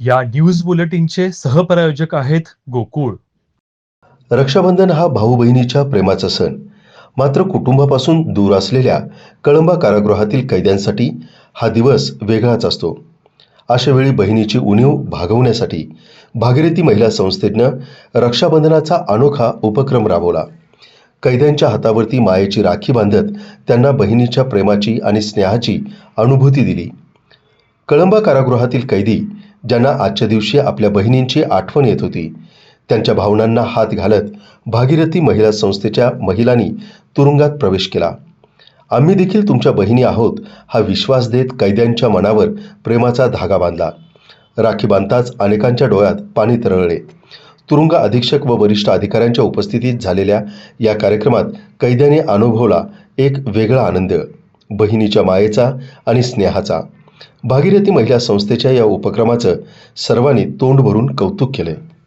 या न्यूज बुलेटिनचे सहप्रायोजक आहेत गोकुळ. रक्षाबंधन हा भाऊ बहिणीच्या प्रेमाचा सण. मात्र कुटुंबापासून दूर असलेल्या कळंबा कारागृहातील कैद्यांसाठी हा दिवस वेगळाच असतो. अशा वेळी बहिणीची उणीव भागवण्यासाठी भागीरथी महिला संस्थेनं रक्षाबंधनाचा अनोखा उपक्रम राबवला. कैद्यांच्या हातावरती मायेची राखी बांधत त्यांना बहिणीच्या प्रेमाची आणि स्नेहाची अनुभूती दिली. कळंबा कारागृहातील कैदी ज्यांना आजच्या दिवशी आपल्या बहिणींची आठवण येत होती त्यांच्या भावनांना हात घालत भागीरथी महिला संस्थेच्या महिलांनी तुरुंगात प्रवेश केला. आम्ही देखील तुमच्या बहिणी आहोत हा विश्वास देत कैद्यांच्या मनावर प्रेमाचा धागा बांधला. राखी बांधताच अनेकांच्या डोळ्यात पाणी तरळले. तुरुंग अधीक्षक व वरिष्ठ अधिकाऱ्यांच्या उपस्थितीत झालेल्या या कार्यक्रमात कैद्याने अनुभवला एक वेगळा आनंद बहिणीच्या मायेचा आणि स्नेहाचा. भागीरथी महिला संस्थेच्या या उपक्रमाचं सर्वांनी तोंड भरून कौतुक केलं